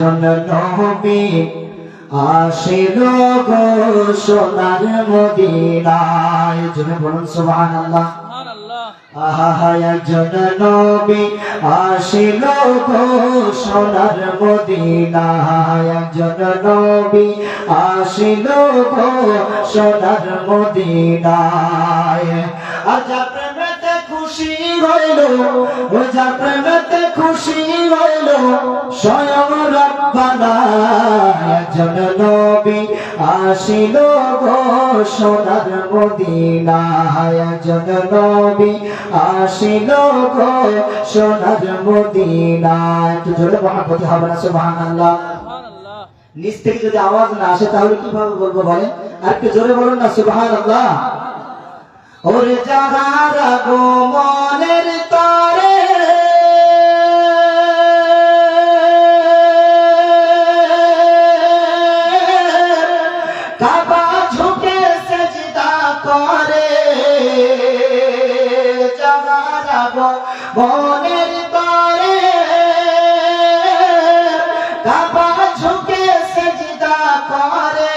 নবী আসিল গো সোনার মদিনায়। জন্য বলুন সুবহানাল্লাহ। আহা একজন নবী আসিল গো সোনার মদিনায়। একজন নবী আসিল গো সোনার মদিনায় আজ প্রেমেতে খুশি হইল প্রেমেতে খুশি হইল স্বয়ং রব্বানা একজন নবী আসিল গো সোনার মদিনায়। একজন নবী আসিল গো সোনার মদিনায়। একটু জোরে মহাপতি হবে না সুবহানাল্লাহ। নিচ থেকে যদি আওয়াজ না আসে তাহলে কীভাবে বলব বলেন? আর একটু জোরে বলুন না সুবহানাল্লাহ। ওরে যাহারা গো মনের তরে গো মনের তরে কাবা ঝুঁকে সেজদা করে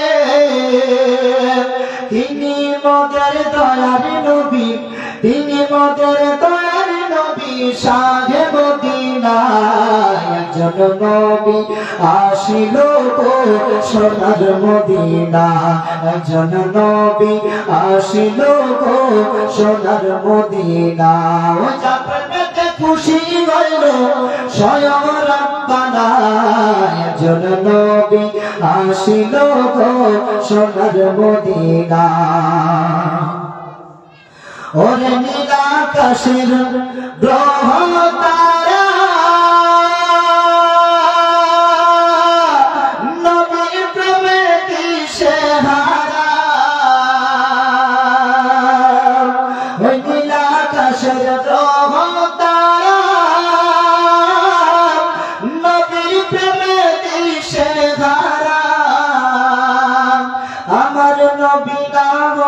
তিনি মদের দয়ার নবী, তিনি মদের দয়ার নবী সাহেব মদিনায়। একজন নবী আসিল সোনার মদিনা। একজন নবী আসিল সোনার মদিনা। খুশি হইল স্বয়ং নবী আসিল সোনার মদিনা। ওরে নীলাকাশের গ্রহ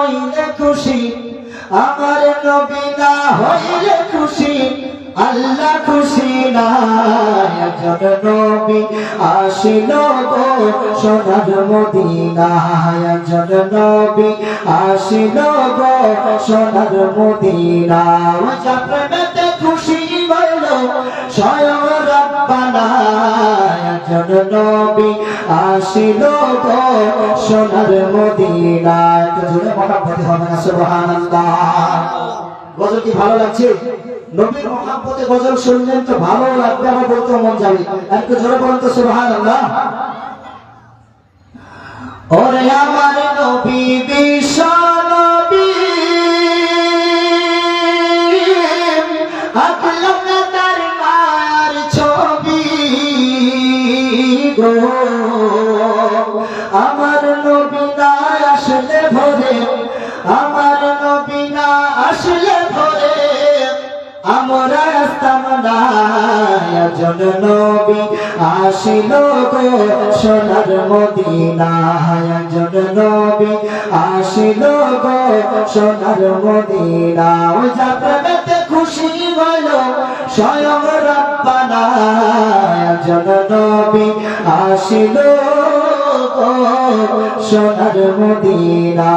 হইলে খুশি, আমার নবী না হইলে খুশি, আল্লাহ খুশি না। একজন নবী আসিল গো সোনার মদিনা একজন নবী আসিল গো সোনার মদিনা একজন নবী আসিল সোনার মদিনা জোরে মোটামুটি হবে না, সুবহানাল্লাহ। গজল কি ভালো লাগছে? নবীর মহাব্বতে গজল শুনলেন তো ভালো লাগবে, আমার বলতে মন যাবে। একটু জোরে বলুন তো, সুবহানাল্লাহ। ওরে আমার নবী বিশ্ব নবী আমার নবী না আসলে ভরে, আমার নবী না আসলে ভরে, আমরা আসতাম না একজন নবী আসিল গো সোনার মদিনা একজন নবী আসিল গো সোনার মদিনা ও যাত্রাতে খুশি হইল স্বয়ং রব্বানা একজন নবী আসিল সোনার মদিনা।